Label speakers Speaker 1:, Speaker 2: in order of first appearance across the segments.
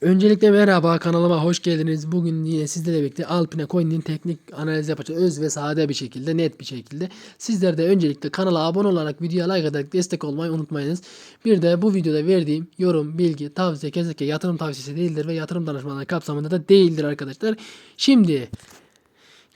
Speaker 1: Öncelikle merhaba kanalıma hoş geldiniz. Bugün yine sizlerle birlikte Alpine Coin'in teknik analiz yapacağız. Öz ve sade bir şekilde, net bir şekilde. Sizler de öncelikle kanala abone olarak videoya like atarak destek olmayı unutmayınız. Bir de bu videoda verdiğim yorum, bilgi, tavsiye kesinlikle yatırım tavsiyesi değildir ve yatırım danışmanlığı kapsamında da değildir arkadaşlar. Şimdi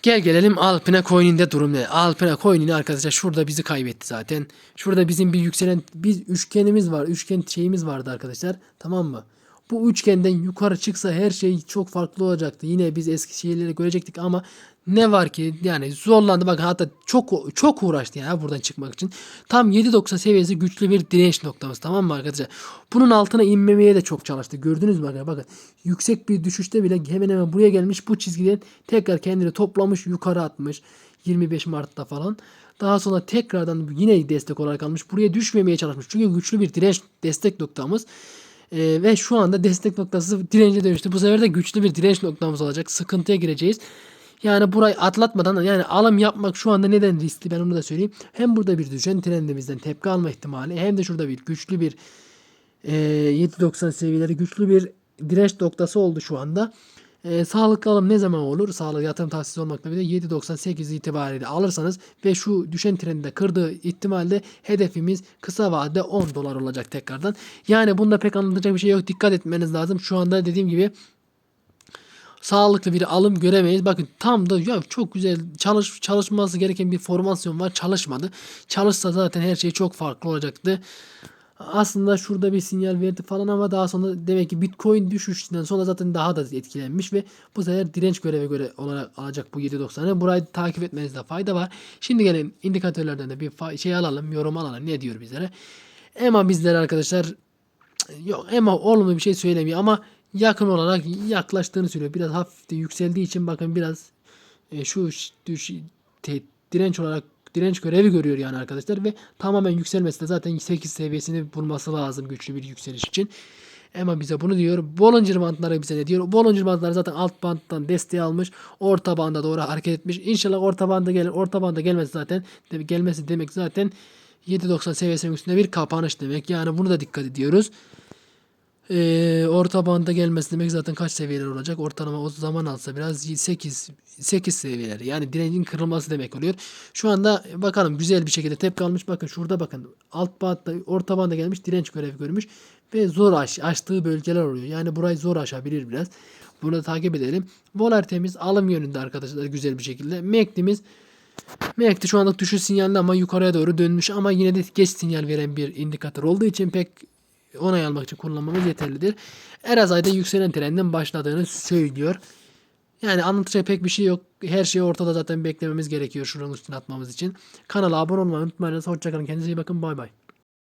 Speaker 1: Gel gelelim Alpine Coin'in de durum ne? Alpine Coin'in arkadaşlar şurada bizi kaybetti zaten. Şurada bizim bir yükselen biz üçgenimiz var. Üçgen şeyimiz vardı arkadaşlar. Tamam mı? Bu üçgenden yukarı çıksa her şey çok farklı olacaktı. Yine biz eski şeyleri görecektik ama ne var ki yani zorlandı bak hatta çok çok uğraştı yani buradan çıkmak için. Tam 7.90 seviyesi güçlü bir direnç noktamız tamam mı arkadaşlar? Bunun altına inmemeye de çok çalıştı. Gördünüz mü arkadaşlar? Bakın yüksek bir düşüşte bile hemen hemen buraya gelmiş bu çizgiden tekrar kendini toplamış yukarı atmış. 25 Mart'ta falan. Daha sonra tekrardan yine destek olarak almış. Buraya düşmemeye çalışmış. Çünkü güçlü bir direnç destek noktamız. Ee, ve şu anda destek noktası dirence dönüştü. Bu sefer de güçlü bir direnç noktamız olacak. Sıkıntıya gireceğiz. Yani burayı atlatmadan yani alım yapmak şu anda neden riskli ben onu da söyleyeyim. Hem burada bir düşen trendimizden tepki alma ihtimali hem de şurada bir güçlü bir e, 7.90 seviyeleri güçlü bir direnç noktası oldu şu anda. E, sağlıklı alım ne zaman olur? Sağlık yatırım tavsiyesi olmakla birlikte 7.98 itibariyle alırsanız ve şu düşen trendi de kırdığı ihtimalle hedefimiz kısa vadede 10 dolar olacak tekrardan. Yani bunda pek anlatacak bir şey yok. Dikkat etmeniz lazım. Şu anda dediğim gibi sağlıklı bir alım göremeyiz. Bakın tam da ya çok güzel çalış çalışması gereken bir formasyon var. Çalışmadı. Çalışsa zaten her şey çok farklı olacaktı. Aslında şurada bir sinyal verdi falan ama daha sonra demek ki Bitcoin düşüşünden sonra zaten daha da etkilenmiş ve bu sefer direnç görevi göre olarak alacak bu 7.90'ı. Burayı takip etmenizde fayda var. Şimdi gelin indikatörlerden de bir şey alalım, yorum alalım. Ne diyor bizlere? EMA bizlere arkadaşlar yok EMA olumlu bir şey söylemiyor ama yakın olarak yaklaştığını söylüyor. Biraz hafif de yükseldiği için bakın biraz e, şu düş, te- direnç olarak direnç görevi görüyor yani arkadaşlar ve tamamen yükselmesi de zaten 8 seviyesini bulması lazım güçlü bir yükseliş için. Ama bize bunu diyor. Bollinger bandları bize ne diyor? Bollinger bandları zaten alt bandtan desteği almış. Orta banda doğru hareket etmiş. İnşallah orta banda gelir. Orta banda gelmesi zaten gelmesi demek zaten 7.90 seviyesinin üstünde bir kapanış demek. Yani bunu da dikkat ediyoruz. Ee, orta banda gelmesi demek zaten kaç seviyeler olacak? Ortalama o zaman alsa biraz 8 8 seviyeler. Yani direncin kırılması demek oluyor. Şu anda bakalım güzel bir şekilde tepki almış. Bakın şurada bakın. Alt bantta orta banda gelmiş direnç görevi görmüş ve zor aş, aştığı bölgeler oluyor. Yani burayı zor aşabilir biraz. Bunu takip edelim. Volatilitemiz alım yönünde arkadaşlar güzel bir şekilde. MACD'miz MACD şu anlık düşüş sinyalli ama yukarıya doğru dönmüş ama yine de geç sinyal veren bir indikatör olduğu için pek onay almak için kullanmamız yeterlidir. Erazay'da yükselen trendin başladığını söylüyor. Yani anlatacak pek bir şey yok. Her şey ortada zaten beklememiz gerekiyor şuranın üstüne atmamız için. Kanala abone olmayı unutmayınız. Hoşçakalın. Kendinize iyi bakın. Bay bay.